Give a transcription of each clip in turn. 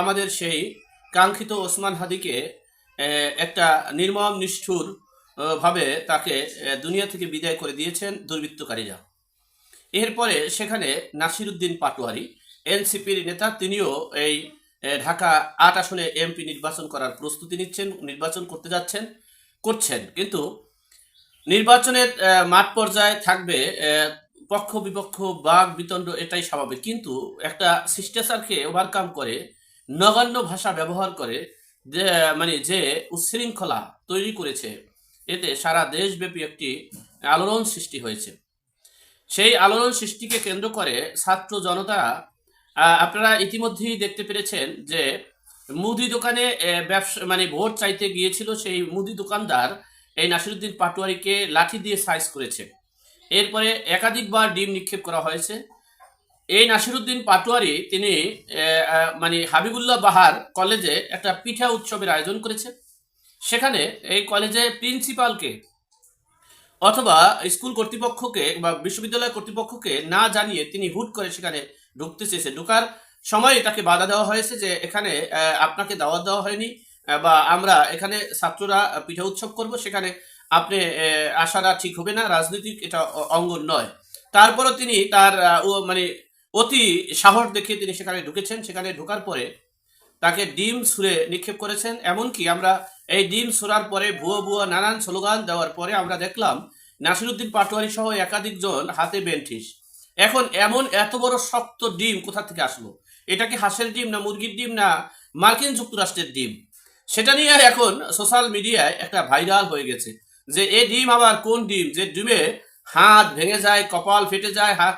আমাদের সেই কাঙ্ক্ষিত ওসমান হাদিকে একটা নির্মম, নিষ্ঠুর ভাবে তাকে দুনিয়া থেকে বিদায় করে দিয়েছেন দুর্বৃত্তকারীরা। এরপরে সেখানে নাসির উদ্দিন পাটোয়ারি, এনসিপির নেতা, তিনিও এই ঢাকা আট আসনে এমপি নির্বাচন করার প্রস্তুতি নিচ্ছেন, নির্বাচন করতে যাচ্ছেন, করছেন। কিন্তু নির্বাচনের মাঠ পর্যায়ে থাকবে পক্ষ বিপক্ষ বাঘ বিতণ্ড, এটাই স্বাভাবিক। কিন্তু একটা শিষ্টাচারকে ওভারকাম করে নগণ্য ভাষা ব্যবহার করে যে মানে যে উচ্ছৃঙ্খলা তৈরি করেছে, এতে সারা দেশব্যাপী একটি আলোড়ন সৃষ্টি হয়েছে। সেই আলোড়ন সৃষ্টিকে কেন্দ্র করে ছাত্র জনতা আপনারা ইতিমধ্যেই দেখতে পেরেছেন যে, মুদি দোকানে ব্যবসা মানে ভোট চাইতে গিয়েছিল সেই মুদি দোকানদার, এই নাসিরুদ্দিন পাটোয়ারিকে লাঠি দিয়ে সাইজ করেছে। এরপরে একাধিকবার ডিম নিক্ষেপ করা হয়েছে। এই নাসিরুদ্দিন পাটোয়ারি তিনি মানে হাবিবুল্লাহ বাহার কলেজে একটা পিঠা উৎসবের আয়োজন করেছে সেখানে এই কলেজে প্রিন্সিপালকে অথবা স্কুল কর্তৃপক্ষকে বা বিশ্ববিদ্যালয় কর্তৃপক্ষকে না জানিয়ে তিনি হুট করে সেখানে ঢুকতে চেয়েছে। ঢোকার সময় তাকে বাধা দেওয়া হয়েছে যে এখানে আপনাকে দাওয়াত দেওয়া হয়নি বা আমরা এখানে ছাত্ররা পিঠা উৎসব করব, সেখানে আপনি আসাটা ঠিক হবে না, রাজনৈতিক এটা অঙ্গন নয়। তারপরও তিনি তার মানে অতি সাহস দেখিয়ে তিনি সেখানে ঢুকেছেন। সেখানে ঢোকার পরে তাকে ডিম ছুঁড়ে নিক্ষেপ করেছেন। এমনকি আমরা এই ডিম ছোড়ার পরে ভুয়ো ভুয়ো নানান স্লোগান দেওয়ার পরে আমরা দেখলাম নাসিরুদ্দিন পাটোয়ারি সহ একাধিক জন হাতে বেন্ঠিস। এখন এমন এত বড় শক্ত ডিম কোথা থেকে আসলো? এটা কি হাঁসের ডিম না মুরগির ডিম না মার্কিন যুক্তরাষ্ট্রের ডিম? সেটা নিয়ে এখন সোশ্যাল মিডিয়ায় একটা ভাইরাল হয়ে গেছে যে এই ডিম আবার কোন ডিম? যে ডিমে হাত ভেঙে যায়, কপাল ফেটে যায়, হাত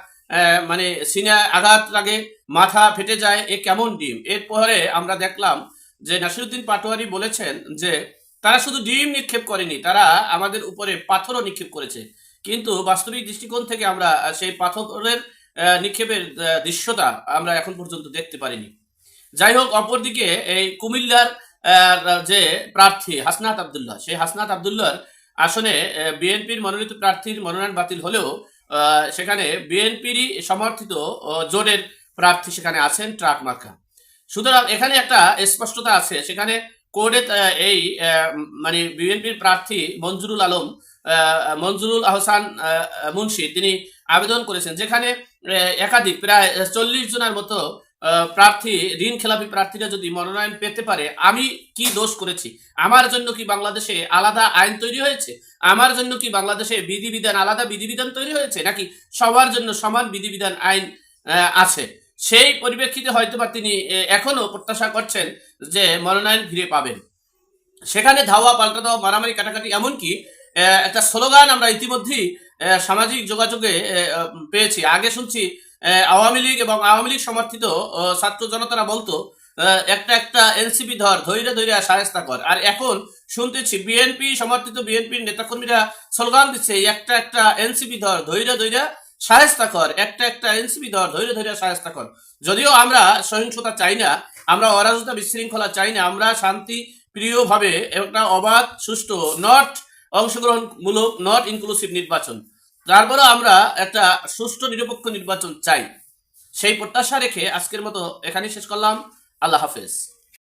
মানে সিনে আঘাত লাগে মাথা ফেটে যায় এ কেমন ডিম? এরপরে আমরা দেখলাম যে নাসিরুদ্দিন পাটোয়ারি বলেছেন যে তারা শুধু ডিম নিক্ষেপ করেনি তারা আমাদের উপরে পাথরও নিক্ষেপ করেছে। কিন্তু বাস্তবিক দৃষ্টিকোণ থেকে আমরা সেই পাথরের নিক্ষেপের আহ, দৃশ্যটা আমরা এখন পর্যন্ত দেখতে পারিনি। যাই হোক অপরদিকে এই কুমিল্লার যে প্রার্থী হাসনাত আবদুল্লাহ সেই হাসনাত আবদুল্লাহর আসনে বিএনপির মনোনীত প্রার্থীর মনোনয়ন বাতিল হলেও সেখানে বিএনপিরই সমর্থিত জোটের প্রার্থী সেখানে আছেন ট্রাক মার্কা। সুতরাং এখানে একটা স্পষ্টতা আছে। সেখানে কোর্টে এই মানে বিএনপির প্রার্থী মঞ্জুরুল আলম মঞ্জুরুল আহসান আহ, মুন্সি তিনি আবেদন করেছেন যেখানে একাধিক প্রায় চল্লিশ জনের মতো প্রার্থী, ঋণ খেলাপি প্রার্থীরা যদি মনোনয়ন পেতে পারে, আমি কি দোষ করেছি? আমার জন্য কি বাংলাদেশে আলাদা আইন তৈরি হয়েছে? আমার জন্য কি বাংলাদেশে বিধিবিধান, আলাদা বিধিবিধান তৈরি হয়েছে? নাকি সবার জন্য সমান বিধিবিধান আইন আছে? সেই পরিপ্রেক্ষিতে হয়তোবা তিনি এখনও প্রত্যাশা করছেন যে মনোনয়ন ফিরে পাবেন। সেখানে ধাওয়া, পাল্টা দেওয়া, মারামারি, কাটাকাটি এমনকি একটা স্লোগান আমরা ইতিমধ্যেই সামাজিক যোগাযোগে পেয়েছি। আগে শুনছি আওয়ামী লীগ এবং আওয়ামী লীগ সমর্থিত ছাত্র জনতারা বলতো একটা একটা এনসিপি ধর ধৈর্য ধৈর্য সাহেস্তা কর। আর এখন শুনতেছি বিএনপি সমর্থিত বিএনপির নেতাকর্মীরা স্লোগান দিচ্ছে একটা একটা এনসিপি ধর ধৈর্য ধৈর্য সাহেস্তা কর, একটা একটা এনসিপি ধর ধৈর্য ধৈর্য সাহেস্তা কর। যদিও আমরা সহিংসতা চাই না, আমরা অরাজতা বিশৃঙ্খলা চাই না, আমরা শান্তি প্রিয়ভাবে একটা অবাধ, সুষ্ঠু নট অংশগ্রহণমূলক নট ইনক্লুসিভ নির্বাচন। তারপরেও আমরা একটা সুষ্ঠু নিরপেক্ষ নির্বাচন চাই। সেই প্রত্যাশা রেখে আজকের মতো এখানেই শেষ করলাম। আল্লাহ হাফেজ।